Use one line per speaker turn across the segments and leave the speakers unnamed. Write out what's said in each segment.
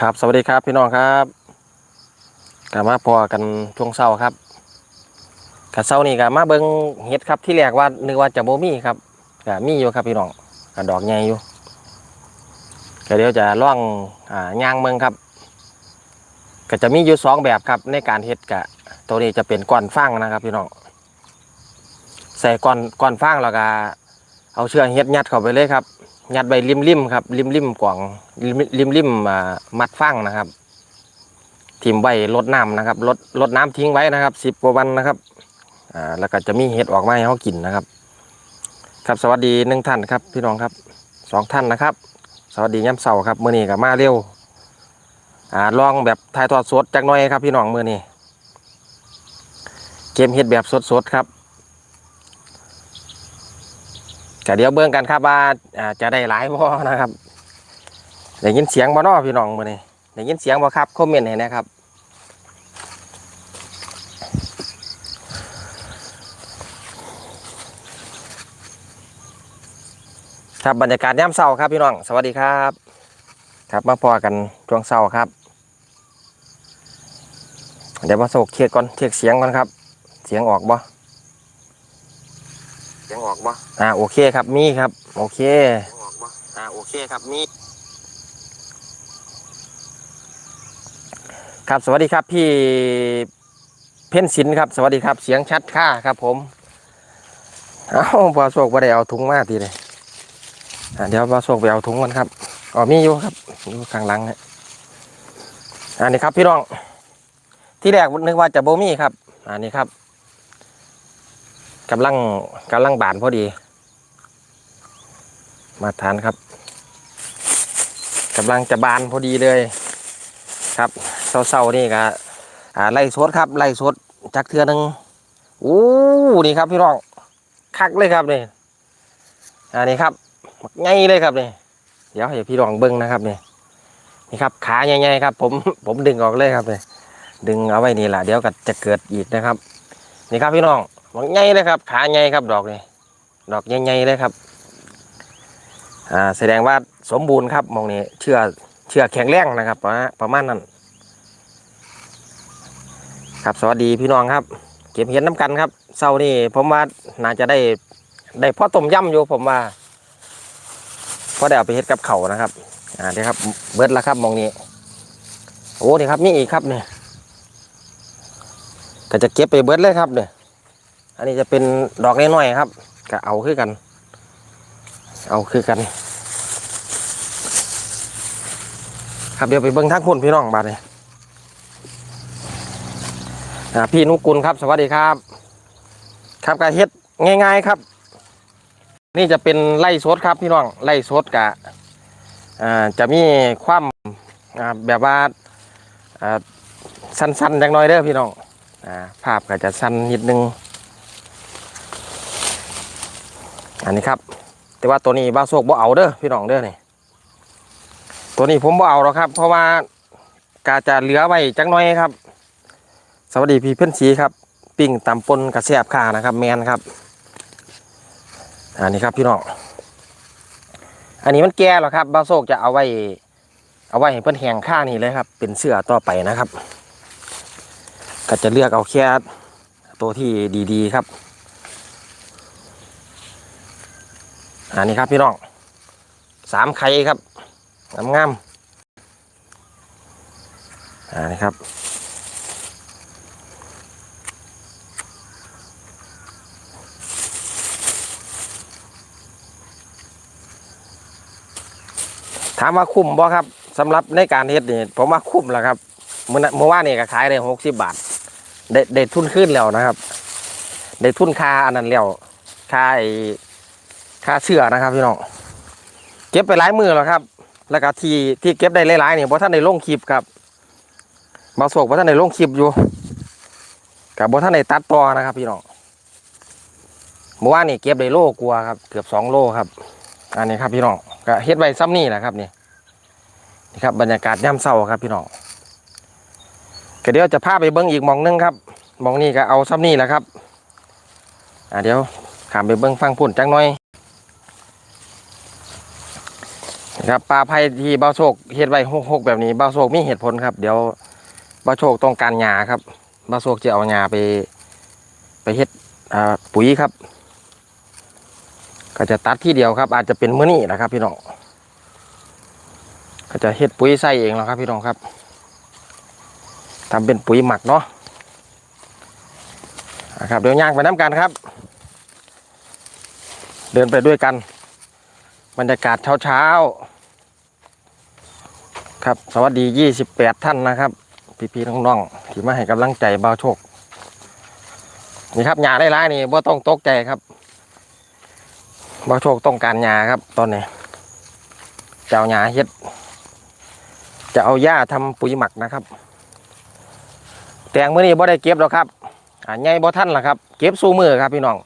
ครับสวัสดีครับพี่น้องครับกลับมาพอกันช่วงเช้าครับกะเช้านี่ก็มาเบิ่งเห็ดครับที่แรกว่านึกว่าจะโบมี่ครับก็มีอยู่ครับพี่น้องก็ดอกใหญ่อยู่ก็เดี๋ยวจะล่องอ่าย่างเมืองครับ ก็จะมีอยู่สองแบบครับในการเฮ็ดกะตัวนี้จะเป็นก้อนฟางนะครับ พี่น้องใส่ก้อนก้อนฟางแล้วก็เอาเชือกเฮ็ดยัดเข้าไปเลยครับ ยัดใบริมริมๆครับริมริมๆกล่องริมริมมามัดฟางนะครับทิมใบลดน้ำนะครับลดลดน้ำทิ้งไว้นะครับสิบกว่าวันนะครับอ่าแล้วก็จะมีเห็ดออกมาให้เขากินนะครับ ครับสวัสดีหนึ่งท่านครับพี่น้องครับสองท่านนะครับ สวัสดีย้ำเสาครับมื่อนี้กับมาเร็วอ่าลองแบบถ่ายทอดสดจากน้อยครับพี่น้องมื่อนี้เกมเห็ดแบบสดๆครับ ก็เดี๋ยวเบิ่งกันครับว่าจะได้หลายบ่นะครับได้ยินเสียงบ่เนาะพี่น้องมื้อนี้ได้ยินเสียงบ่ครับคอมเมนต์ให้นะครับครับบรรยากาศยามเช้าครับพี่น้อง สวัสดีครับ ครับมาพอกันช่วงเช้าครับ เดี๋ยวมาโศกเช็คก่อนเช็คเสียงก่อนครับ เสียงออกบ่ สียงออกบ่อ่าโอเคครับมีครับ โอเคออกบ่อ่าโอเคครับมีครับสวัสดีครับพี่เพ่นสินครับ สวัสดีครับเสียงชัดค่าครับผมเอ้าปลาโศกบ่ได้เอาถุงมาทีเลยอ่าเดี๋ยวปลาโศกไปเอาถุงกันครับอ๋อมีอยู่ครับอยู่ข้างหลังฮะอันนี้ครับพี่น้องที่แรกนึกว่าจะโบมี่ครับ อันนี้ครับ กำลังกำลังบานพอดี มาทานครับกำลังจะบานพอดีเลย ครับเศร้าๆนี่ก็ไล่สดครับไล่สดจักเทือหนึงอู้นี่ครับพี่น้องคักเลยครับนี่อันนี้ครับง่ายเลยครับนี่เดี๋ยวให้พี่ลองเบิ้งนะครับนี่นี่ครับขาใหญ่ๆครับ ผมผมดึงออกเลยครับนี่ดึงเอาไว้นี่แหละเดี๋ยวก็จะเกิดอีกนะครับ นี่ครับพี่น้อง มันใหญ่เลยครับ ขาใหญ่ครับดอกนี่ดอกใหญ่ๆเลยครับ อ่าแสดงว่าสมบูรณ์ครับมองนี้เชื่อเชื่อแข็งแรงนะครับประมาณประมาณนั้น ครับสวัสดีพี่น้องครับ เก็บเห็ดน้ำกันครับเศร้านี่ผมว่าน่าจะได้ได้พ่อต้มยำอยู่ผมว่าพอได้เอาไปเฮ็ดกับเขานะครับ อ่าเดี๋ยวครับ เบิดแล้วครับมองนี้โอ้นี่ครับมีอีกครับเนี่ยก็จะเก็บไปเบิดเลยครับเนี่ย อันนี้จะเป็นดอกเล็กน้อยครับก็เอาคือกัน เอาคือกัน ครับเดี๋ยวไปเบิ้งทั้งคนพี่น้องบาดเลยอ่าพี่นุกุลครับ สวัสดีครับ ครับกาเฮ็ดง่าย ๆครับ นี่จะเป็นไล่สดครับพี่น้องไล่สดกะจะมีความอ่าแบบว่าสั้นๆจังน้อยเด้อพี่น้องอภาพก็จะสั้นนิดนึง อันนี้ครับ แต่ว่าตัวนี้บ้าโซกบ่เอาเด้อพี่น้องเด้อนี่ตัวนี้ผมบ่เอาหรอกครับ เพราะว่ากาจะเหลือไว้จังน้อยครับ สวัสดีพี่เพื่อนสีครับ ปิ้งตำปนกระแสบขานะครับ แมนครับ อันนี้ครับพี่น้องอันนี้มันแก่แล้วครับบ้าโซกจะเอาไว้ เอาไว้ให้เพื่อนแหงข้านี่เลยครับ เป็นเสื้อต่อไปนะครับ ก็จะเลือกเอาแค่ตัวที่ดีๆครับ อันนี้ครับพี่น้องสามไข่ครับงามๆอันนี้ครับถามว่าคุ้มบ่ครับสำหรับในการเฮ็ดนี่ผมว่าคุ้มแหละครับเมื่อนั้นเมื่อวานนี่ก็ขายได้หกสิบบาทได้ได้ทุนขึ้นแล้วนะครับ ได้ทุนค่าอันนั้นแล้วค่าไอ ค่าเชื่อนะครับพี่น้องเก็บไปหลายมือแล้วครับ แล้วก็ที่ที่เก็บได้หลายๆเนี่ยเพราะท่านในลงคลิปครับบาส่วนเพราะท่านในลงคลิปอยู่กับเพราะท่านในตัดต่อนะครับพี่น้องเมื่อวานนี่เก็บได้โลกลัวครับ เกือบสองโลครับ อันนี้ครับพี่น้องก็เฮ็ดไว้ซ้ำนี่แหละครับนี่นี่ครับบรรยากาศย่ำเศร้าครับพี่น้องก็เดี๋ยวจะพาไปเบิ้งอีกมองหนึงครับมองนี้ก็เอาซ้ำนี่แหละครับอ่าเดี๋ยวขามไปเบิ้งฟังพุ่นจังหน่อย ครับปลาไผ่ที่เบาโชคเฮ็ดไว้หกๆแบบนี้เบาโชคมีเหตุผลครับ เดี๋ยวเบาโชคต้องการหญ้าครับเบาโชคจะเอาหญ้าไป ไปเฮ็ดปุ๋ยครับ ก็จะตัดที่เดียวครับ อาจจะเป็นมื้อนี้นะครับ พี่น้องก็จะเฮ็ดปุ๋ยใส่เองแล้วครับ พี่น้องครับทำเป็นปุ๋ยหมักเนาะนะครับเดี๋ยวย่างไปน้ำกันครับ เดินไปด้วยกันบรรยากาศเช้าๆ ครับสวัสดี 28 ท่านนะครับ พี่ๆน้องๆที่มาให้กำลังใจเบาโชค นี่ครับหญ้าได้ร้ายนี่บ่ต้องตกใจครับเบาโชคต้องการหญ้าครับ ตอนนี้จะเอาหญ้าเฮ็ด จะเอาหญ้าทำปุ๋ยหมักนะครับ แตงมื้อนี้บ่ได้เก็บหรอกครับอ่าใหญ่บ่ทันล่ะครับ เก็บสู้มือครับพี่น้อง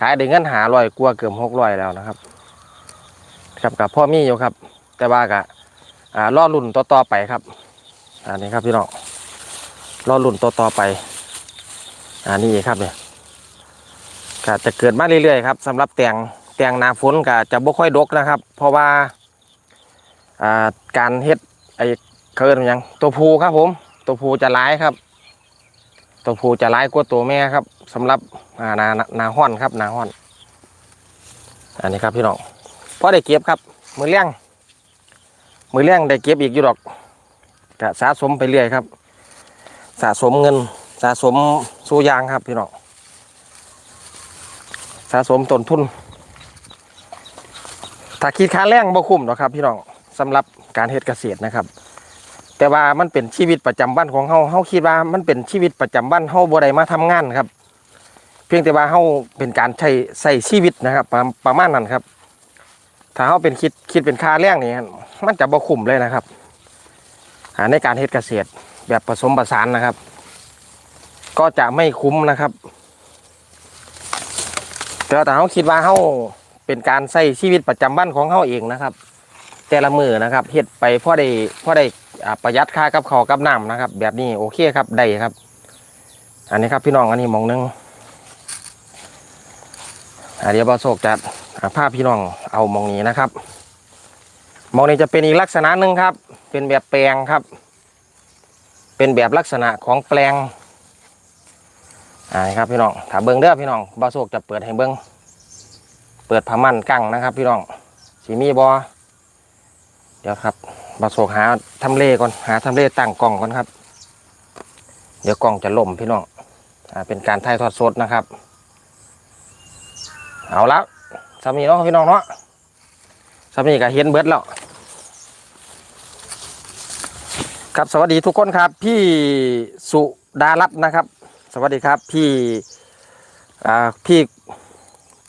ขายได้เงินหาร้อยกว่าเกือบ600แล้วนะครับ ครับกับพ่อมีอยู่ครับ แต่ว่ากะ อ่ารอรุ่นต่อๆไปครับอันนี้ครับพี่น้องรอรุ่นต่อๆไปอันนี้ครับเนี่ยก็จะเกิดมาเรื่อยๆครับสำหรับแตงแตงนาฝนก็จะบ่ค่อยดกนะครับ เพราะว่าอ่าการเฮ็ดไอ้เคิร์นหยังตัวผูครับผม ตัวผูจะร้ายครับ ตัวผูจะร้ายกว่าตัวแม่ครับสำหรับอ่านานานาห้อนครับนาห้อน อันนี้ครับพี่น้องพอได้เก็บครับมือเลี้ยง มือเลี้ยงได้เก็บอีกอยู่ดอกกะสะสมไปเรื่อยครับ สะสมเงิน สะสมสู้ยางครับพี่น้องสะสมต้นทุน ถ้าคิดค่าแรงบ่คุ้มหรอกครับพี่น้องสำหรับการเฮ็ดเกษตรนะครับ แต่ว่ามันเป็นชีวิตประจำวันของเฮาเฮาคิดว่ามันเป็นชีวิตประจำวันเฮาบ่ได้มาทำงานครับ เพียงแต่ว่าเฮาเป็นการใช้ใส่ชีวิตนะครับ ประประมาณนั้นครับ ถ้าเขาเป็นคิดคิดเป็นค่าแรงนี่มันจะบ่คุ้มเลยนะครับในการเฮ็ดเกษตรแบบผสมผสานนะครับ ก็จะไม่คุ้มนะครับแต่ว่าแต่เขาคิดว่าเขาเป็นการใช้ชีวิตประจำวันของเขาเองนะครับ แต่ละมือนะครับเฮ็ดไปพอได้พอได้ประหยัดค่ากับข้าวกับน้ำนะครับ แบบนี้โอเคครับได้ครับ อันนี้ครับพี่น้องอันนี้มองหนึงอ่าเดี๋ยวบอโศกจะอ่า ภาพพี่น้องเอามองนี้นะครับ มองนี้จะเป็นอีกลักษณะหนึ่งครับ เป็นแบบแปลงครับ เป็นแบบลักษณะของแปลงอ่าครับพี่น้องถ้าเบิ้งเด้อพี่น้องบาโศกจะเปิดให้เบิ้งเปิดผ้าม่านกั้งนะครับ พี่น้องสีมีบอเดี๋ยวครับบาโศกหาทำเลก่อนหาทำเลตั้งกล้องก่อนครับ เดี๋ยวกล้องจะล่มพี่น้องอ่าเป็นการถ่ายทอดสดนะครับ เอาละ สามีเนาะพี่น้องเนาะสามีก็เห็นเบิดแล้วครับสวัสดีทุกคนครับ พี่สุดารัตน์นะครับ สวัสดีครับพี่อ่าพี่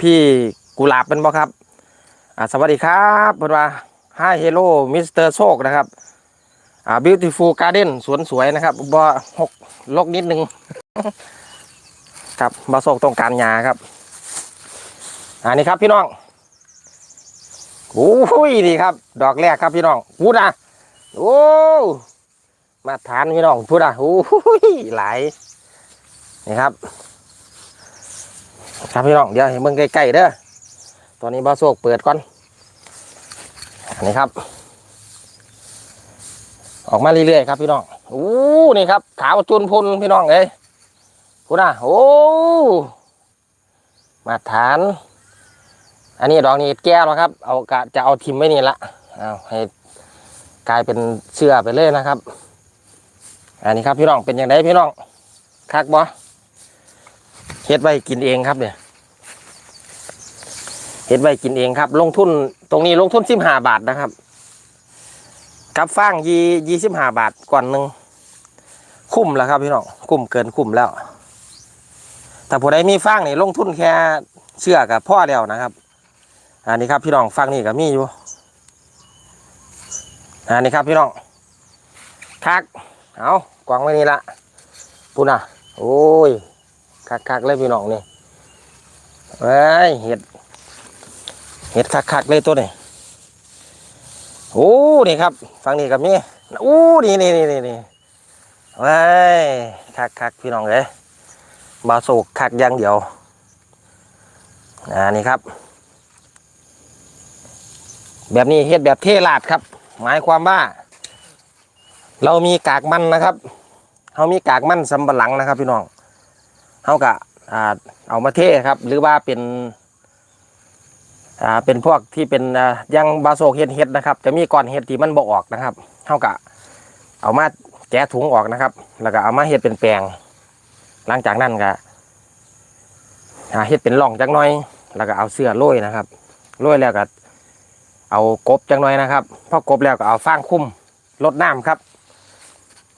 พี่กุหลาบเป็นบ่ครับอ่าสวัสดีครับเพิ่นว่า Hi Hello Mr. โชคนะครับอ่า Beautiful Garden สวนสวยนะครับบ่หกลกนิดนึงครับบ่โศกต้องการยาครับ อันนี้ครับพี่น้องโอ้ยนี่ครับ ดอกแรกครับพี่น้องพูดนะโอ้มาทานพี่น้องพูดนะโอ้ยหลายนี่ครับ ครับพี่น้องเดี๋ยวให้เบิ่งใกล้ๆเด้อตอนนี้บาโซกเปิดก่อนอันนี้ครับ ออกมาเรื่อยๆครับพี่น้องโอ้นี่ครับ ขาวจุนพุนพี่น้องเอ้ยพูดนะโอ้มาทาน อันนี้ดอกนี้แก้วแล้วครับ เอากะจะเอาทิมไว้นี่ละเอาให้กลายเป็นเสื้อไปเลยนะครับ อันนี้ครับพี่น้องเป็นอย่างไรพี่น้องคักบ่เฮ็ดไว้กินเองครับเนี่ยเฮ็ดไว้กินเองครับ ลงทุนตรงนี้ลงทุนสิบห้าบาทนะครับ กับฟางยี่ยี่สิบห้าบาทก่อนหนึ่งคุ้มแล้วครับพี่น้องคุ้มเกินคุ้มแล้ว แต่ผู้ใดมีฟางนี่ลงทุนแค่เสื้อกับพ่อแล้วนะครับ อันนี้ครับพี่น้องฟังนี่กับมีอยู่อันนี้ครับพี่น้องคักเอากวางไว้นี่ละปุ่นอะโอ้ยคักคักเลยพี่น้องนี่เฮ้ยเห็ดเห็ดคักคักเลยตัวนี้โอ้นี่ครับฟังนี่กับมีโอ้นี่นี่นี่นี่นี่เฮ้ยคักคักพี่น้องเลยบาโศกคักอย่างเดียวอันนี้ครับ แบบนี้เฮ็ดแบบเทลาดครับ หมายความว่า เรามีกากมันนะครับเรามีกากมันสำปะหลังนะครับ พี่น้องเขากะเอามาเทครับ หรือว่าเป็นอ่าเป็นพวกที่เป็นยังบาโซกเฮ็ดเฮ็ดนะครับ จะมีก้อนเฮ็ดที่มันบ่ออกนะครับเท่ากับเอามาแกะถุงออกนะครับ แล้วก็เอามาเฮ็ดเป็นแปลง หลังจากนั้นก็เฮ็ดเป็นร่องจักหน่อย แล้วก็เอาเสื้อโรยนะครับโรยแล้วก็ เอากบจักหน่อยนะครับพอกบแล้วก็เอาฟางคุ้มลดน้ำครับ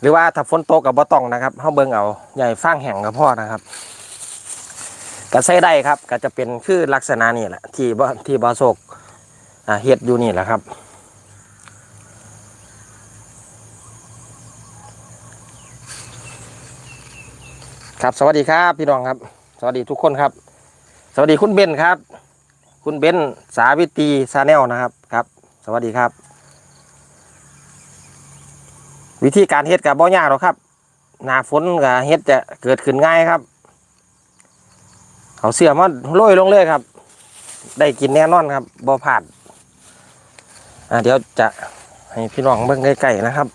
หรือว่าถ้าฝนตกกับบ่ตองนะครับเฮาเบิ่งเอาใหญ่ฟางแห้งก็พอนะครับก็ใช้ได้ครับก็จะเป็นคือลักษณะนี่แหละที่บ่ที่บอโศกเฮ็ดอยู่นี่แหละครับครับสวัสดีครับพี่น้องครับ สวัสดีทุกคนครับ สวัสดีคุณเบนครับ คุณเบนสาวิตีซาแนลนะครับครับ สวัสดีครับ วิธีการเฮ็ดกับบ่อยากหรอกครับ หนาฝนกับเฮ็ดจะเกิดขึ้นง่ายครับเอาเสื้อมาโรยลงเลยครับ ได้กินแน่นอนครับบ่ผ่านอ่าเดี๋ยวจะให้พี่น้องเบิ่งใกล้ๆนะครับ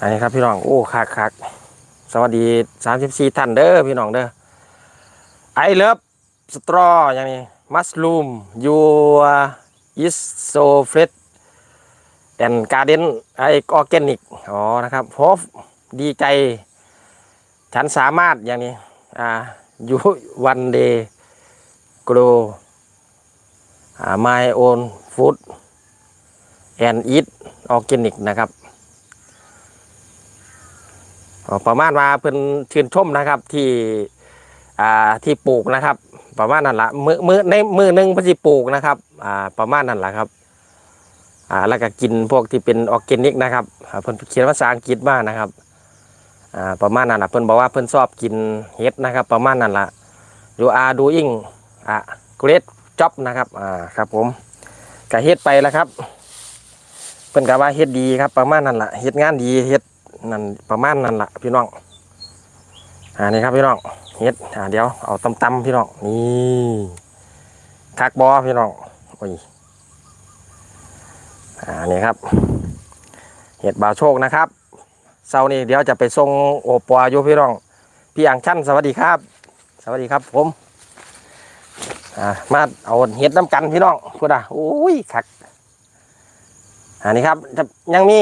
อันนี้ครับพี่น้องโอ้คักคักสวัสดีสามสิบสี่ท่านเด้อพี่น้องเด้อ ไอเลิฟสตรออย่างนี้มัสลูมยูอิสโซเฟรดแอนการ์เดนไอออร์แกนิกอ๋อนะครับโฮฟดีใจ ฉันสามารถอย่างนี้อ่ายูวันเดย์กรอ่า my own food and eat organic นะครับประมาณว่าเพิ่นชื่นชมนะครับที่ อ่าที่ปลูกนะครับ ประมาณนั้นละมือมือในมือหนึ่งเพิ่นสิปลูกนะครับอ่าประมาณนั้นละครับอ่าแล้วก็กินพวกที่เป็นออร์แกนิกนะครับเพิ่นเขียนภาษาอังกฤษมานะครับอ่าประมาณนั้นละเพิ่นบอกว่าเพิ่นชอบกินเห็ดนะครับ ประมาณนั้นละ you are doing อะ great job นะครับอ่าครับผมก็เฮ็ดไปแล้วครับเพิ่นก็ว่าเฮ็ดดีครับ ประมาณนั้นละเฮ็ดงานดีเฮ็ดนั่นประมาณนั้นละพี่น้องอ่านี่ครับพี่น้อง เฮ็ดอ่าเดี๋ยวเอาตำๆพี่น้องนี่คักบอพี่น้องโอ้ยอ่านี่ครับเฮ็ดบาวโชคนะครับเสาร์นี้เดี๋ยวจะไปส่งโอปออยู่พี่น้องพี่อังชั่นสวัสดีครับ สวัสดีครับผมอ่ามาเอาเห็ดน้ำกันพี่น้องพูดอะโอ้ยคักอันนี้ครับยังมี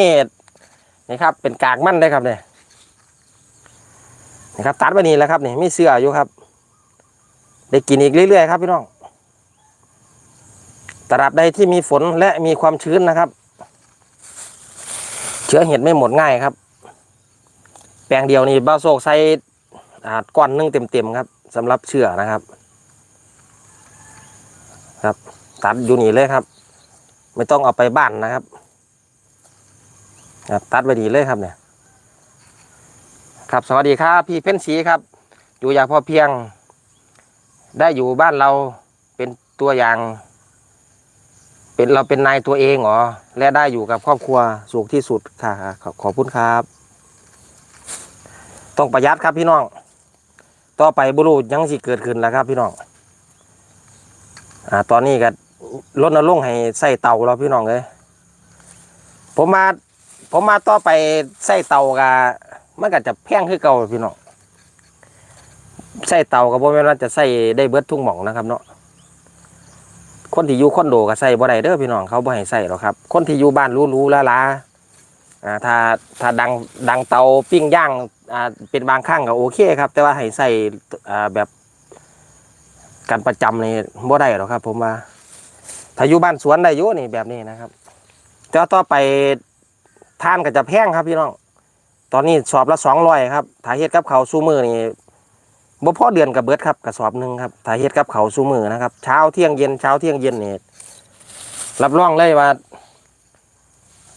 นี่ครับเป็นกากมันได้ครับเนี่ย นี่ครับตัดไปนี่แหล้วครับนี่ไมีเสื้ออยู่ครับ ได้กินอีกเรื่อยๆครับพี่น้องตราบใดที่มีฝนและมีความชื้นนะครับ เชื้อเห็ดไม่หมดง่ายครับ แปลงเดียวนี่บ้าโศกใส่อ่าก้อนนึ่งเต็มๆครับสำหรับเชื่อนะครับ ครับ ตัดอยู่นี่เลยครับ ไม่ต้องเอาไปบ้านนะครับ ครับ ตัดไปดีเลยครับเนี่ย ครับสวัสดีครับ พี่เพ้นสีครับ อยู่อย่างพอเพียง ได้อยู่บ้านเราเป็นตัวอย่าง เป็นเราเป็นนายตัวเองเหรอและได้อยู่กับครอบครัวสุขที่สุดค่ะขอขอบคุณครับ ต้องประหยัดครับพี่น้อง ต่อไปบุรุษยังสิเกิดขึ้นแล้วครับ พี่น้องอ่าตอนนี้ก็ลดนลงให้ใส่เตาแล้วพี่น้องเลยผมมาผมมาต่อไปใส่เตากะ มันก็จะแพงขึ้นเก่าพี่น้องใส่เตากับบ่แม่นว่าจะใส่ได้เบิดทุกหม่องนะครับเนาะคนที่อยู่คอนโดก็ใส่บ่ได้เด้อพี่น้องเขาบ่ให้ใส่หรอกครับ คนที่อยู่บ้านรู้ๆลาๆอ่าถ้าถ้าดังดังเตาปิ้งย่างอ่าเป็นบางครั้งก็โอเคครับ แต่ว่าให้ใส่อ่าแบบกันประจำนี่บ่ได้หรอกครับ ผมว่า ถ้าอยู่บ้านสวนได้อยู่นี่แบบนี้นะครับแต่ว่าต่อไปทานก็จะแพงครับพี่น้อง ตอนนี้สอบละสองร้อยครับถ้าเฮ็ดกับเขาสู้มือนี่บ่พอเดือนกับเบิดครับกระสอบหนึ่งครับถ้าเฮ็ดกับเขาสู้มือนะครับ เช้าเที่ยงเย็นเช้าเที่ยงเย็นนี่รับรองเลยว่า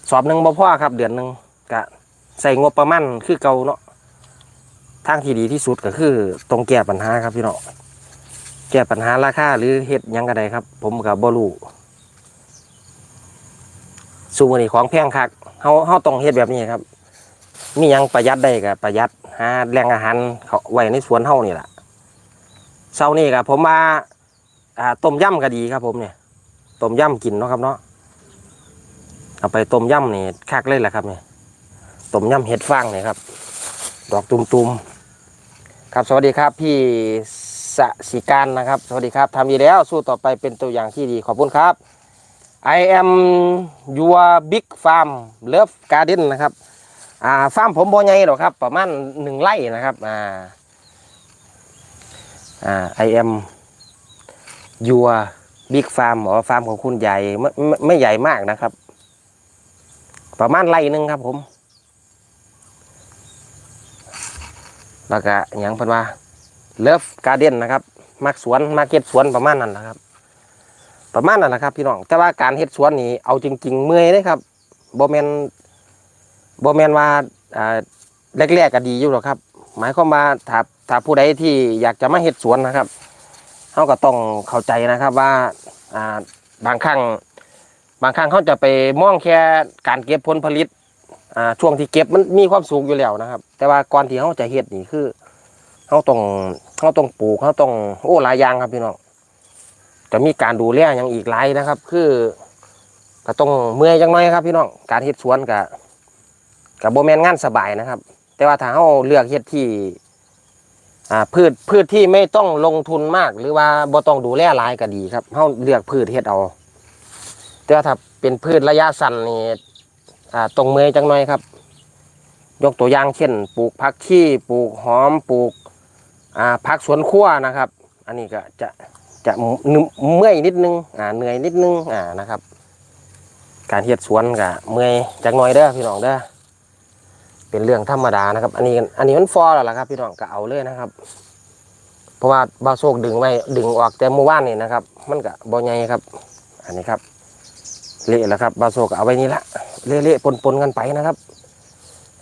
สอบหนึ่งบ่พอครับ เดือนหนึ่งกะใส่งบประมาณคือเก่าเนาะทางที่ดีที่สุดก็คือ ตรงแก้ปัญหาครับพี่เน้องแก้ปัญหาราคาหรือเฮ็ดยังก็ไดครับ ผมกับบ่รู้สูมือนี้ของแพงคักเฮาเฮาต้องเฮ็ดแบบนี้ครับ มียังประหยัดได้ก็ประหยัดหาแหล่งอาหารเขาไว้ในสวนเฮานี่แหละเช้านี้ก็ผมมาอ่าต้มยำก็ดีครับ ผมเนี่ยต้มยำกินเนาะครับเนาะเอาไปต้มยำนี่คักเลยแหละครับเนี่ยต้มยำเห็ดฟางเนี่ยครับ ดอกตุมๆครับสวัสดีครับพี่สสิการนะครับ สวัสดีครับทำดีแล้วสู้ต่อไปเป็นตัวอย่างที่ดีขอบคุณครับ I am your big farm love garden นะครับ อ่าฟาร์มผมบ่ใหญ่หรอกครับ ประมาณหนึ่งไร่นะครับอ่าอ่า I am your big farm อ๋อฟาร์มของคุณใหญ่ไม่ไม่ใหญ่มากนะครับ ประมาณไร่หนึ่งครับผมแล้วก็ยังเพิ่นว่าเลิฟการ์เด้นนะครับมักสวนมาเก็ตสวนประมาณนั้นแหละครับ ประมาณนั้นแหละครับ พี่น้องแต่ว่าการเฮ็ดสวนนี่เอาจริง ๆ เมื่อยเลยครับบ่แมน บ่แม่นว่าอ่าแรกๆก็ดีอยู่หรอกครับ หมายความว่าถ้าถ้าผู้ใดที่อยากจะมาเฮ็ดสวนนะครับเฮาก็ต้องเข้าใจนะครับว่าอ่าบางครั้งบางครั้งเขาจะไปมองแค่การเก็บผลผลิตอ่าช่วงที่เก็บมันมีความสุขอยู่แล้วนะครับ แต่ว่าก่อนที่เขาจะเฮ็ดนี่คือเขาต้องเขาต้องปลูกเขาต้องโอ้หลายอย่างครับพี่น้องจะมีการดูแลอย่างอีกหลายนะครับ คือก็ต้องเมื่อยจังน้อยครับพี่น้องการเฮ็ดสวนกับ กับโบแมนงานสบายนะครับ แต่ว่าถ้าเขาเลือกเฮ็ดที่พืชพืชที่ไม่ต้องลงทุนมาก หรือว่าบ่ต้องดูแลหลายก็ดีครับเขาเลือกพืชเฮ็ดเอา แต่ว่าถ้าเป็นพืชระยะสั้นนี่ตรงเมยจังหน่อยครับ ยกตัวอย่างเช่น ปลูกผักชีปลูกหอมปลูกผักสวนครัวนะครับ อันนี้ก็จะจะเมื่อยนิดนึงเหนื่อยนิดนึงนะครับ การเฮ็ดสวนก็เมื่อยจักหน่อยเด้อพี่น้องเด้อ เป็นเรื่องธรรมดานะครับ อันนี้อันนี้มันฟอแล้วล่ะครับ พี่น้องก็เอาเลยนะครับ เพราะว่าบาโซกดึงไว้ดึงออกแต่เมื่อวานนี่นะครับ มันก็บ่ใหญ่ครับ อันนี้ครับเละแล้วครับบาโซก็เอาไว้นี่ละเละๆปนๆกันไปนะครับ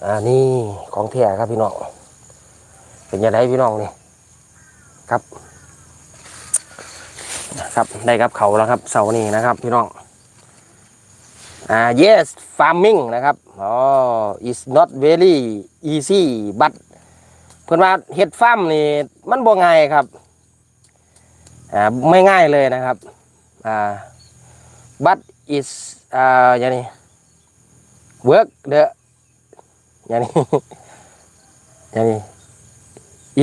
อ่านี่ของแท้ครับพี่น้องเป็นยังไงพี่น้องนี่ครับครับได้ครับเขาแล้วครับเสานี้นะครับ พี่น้องอ่า yes farming นะครับอ๋อ is not very easy but เพื่อนว่าเฮ็ดฟาร์มนี่มันบ่ง่ายครับ อ่า ไม่ง่ายเลยนะครับ อ่า but is อ่าอย่างนี้ work the อย่างนี้อย่างนี้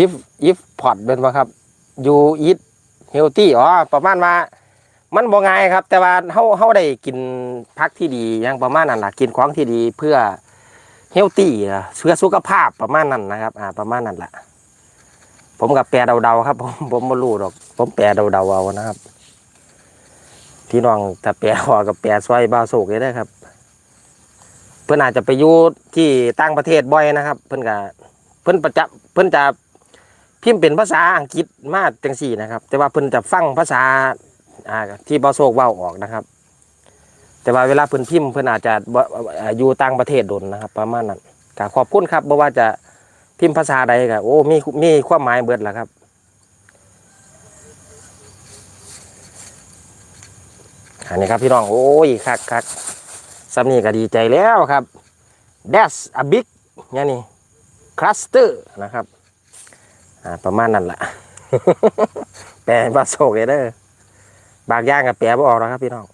if if pot เป็นป่ะครับ you eat healthy อ๋อ ประมาณว่า มันบ่ง่ายครับ แต่ว่าเฮาเฮาได้กินพักที่ดีอย่างประมาณนั้นล่ะกินของที่ดีเพื่อเฮลตี้เพื่อสุขภาพประมาณนั้นนะครับ อ่า ประมาณนั้นแหละผมกับแปลเดาๆครับ ผมผมไม่รู้หรอก ผมแปลเดาๆเอานะครับพี่น้องถ้าแปลออกกับแปลซอยบาโศกได้ครับ เพื่อนอาจจะไปอยู่ที่ต่างประเทศบ่อยนะครับ เพื่อนก็เพื่อนประจะเพื่อนจะพิมพ์เป็นภาษาอังกฤษมาจังสี่นะครับ แต่ว่าเพื่อนจะฟังภาษา อ่าที่บาโศกว้าออกนะครับ แต่ว่าเวลาเพื่นพิมพ์เพื่อนอาจจะอยู่ต่างประเทศโดนนะครับ ประมาณนั้นก็ขอบคุณครับบ่ว่าจะพิมพ์ภาษาใดก็โอ้มีมีความหมายเบิดแหละครับอันนี้ครับพี่น้อง โอ้ยคักคักซัมนี่ก็ดีใจแล้วครับ That's a big เนี่ยนี่ cluster นะครับ อ่า ประมาณนั้นแหละแปลภาษาโศกเลยเด้อ บางอย่างกับแปลบ่ออกแล้วครับพี่น้อง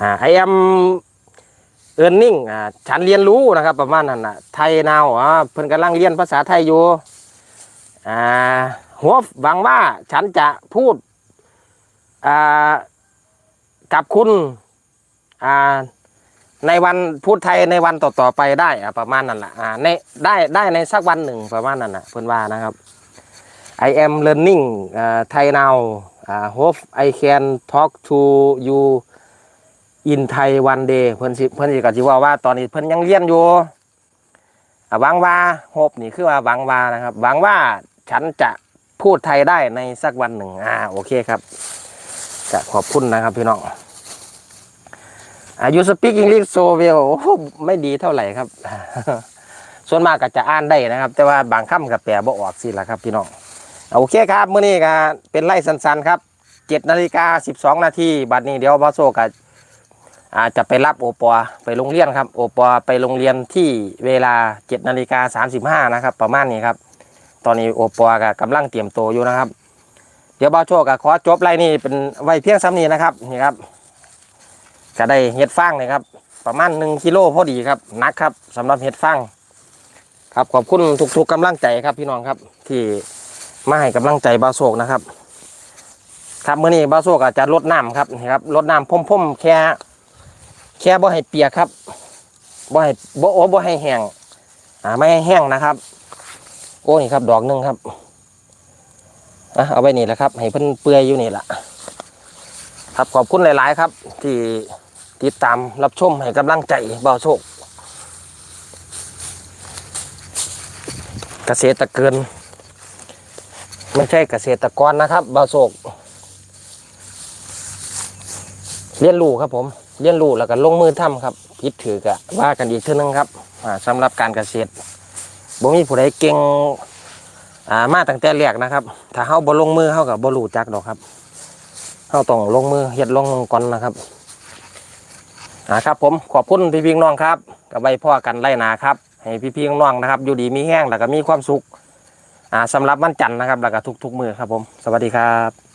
อ่า I am earning อ่าฉันเรียนรู้นะครับ ประมาณนั้นนะไทยนาวอ่าเพิ่นกำลังเรียนภาษาไทยอยู่อ่าหัวหวังว่าฉันจะพูดอ่ากับคุณอ่าในวันพูดไทยในวันต่อๆไปได้อะประมาณนั้นแหละอ่าในได้ได้ในสักวันหนึ่งประมาณนั้นนะเพื่อนว่านะครับ I am learning อ่า Thai now อ่า hope I can talk to you in Thai one day เพื่อนสิเพื่อนสิก็สิว่าว่าตอนนี้เพื่อนยังเรียนอยู่หวังว่า hope นี่คือว่าหวังว่านะครับหวังว่าฉันจะพูดไทยได้ในสักวันหนึ่งอ่าโอเคครับจะขอบคุณนะครับพี่น้องอายุสปีกิ้งลิ s โซเวลไม่ดีเท่าไหร่ครับ ส่วนมากก็จะอ่านได้นะครับ แต่ว่าบางคำกับแปลบ่ออกสิละครับพี่น้อง โอเคครับเมื้อนี้ก็เป็นไล่สั้นๆครับเจ็ดนาฬิกาสิบสองนาทีบัดนี้เดี๋ยวบอสโซก็อาจจะไปรับโอปอไปโรงเรียนครับโอปอไปโรงเรียนที่เวลาเจ็ดนาฬิกาสามสิบห้านะครับ ประมาณนี้ครับ ตอนนี้โอปอก็กำลังเตรียมตัวอยู่นะครับ เดี๋ยวบ่าโชคก็ขอจบไล่นี่เป็นไว้เพียงซ้ำนี้นะครับนี่ครับก็ได้เห็ดฟางเลยครับ ประมาณหนึ่งกิโลพอดีครับนักครับสำหรับเห็ดฟางครับขอบคุณทุกๆกำลังใจครับพี่น้องครับที่ มาให้กำลังใจบาโชคนะครับ ครับเมื้อนี้บาโชคอาจจะลดน้ำครับนี่ครับลดน้ำพ่มๆแค่แค่บ่ให้เปียกครับบ่ให้บ่โอ้บ่ให้แห้งอ่าไม่ให้แห้งนะครับ โอ้นี่ครับ ดอกหนึ่งครับอะเอาไว้นี่แหละครับ ให้เพิ่นเปื่อยอยู่นี่แหละครับขอบคุณหลาย ๆ ครับ ที่ติดตามรับชมให้กำลังใจบ่าวโชค เกษตรเกิน ไม่ใช่เกษตรกรนะครับบาโชคเรียนรู้ครับผมเรียนรู้แล้วก็ลงมือทำครับพิดถือกะว่ากันอีกเท่านึงครับอ่าสำหรับการเกษตรบ่มีผู้ใดเก่งอามาตั้งแต่แรกนะครับ ถ้าเฮาบ่ลงมือเฮากับบ่รู้จักดอกครับเฮาต้องลงมือเฮ็ดลงมือก่อนนะครับอ่าครับผมขอบคุณพี่พี่น้องครับกับไว้พ่อกันไล่นาครับให้พี่พี่น้องนะครับ อยู่ดีมีแห้งแล้วก็มีความสุข สำหรับวันจันทร์นะครับแล้วก็ทุกๆมือครับผม สวัสดีครับ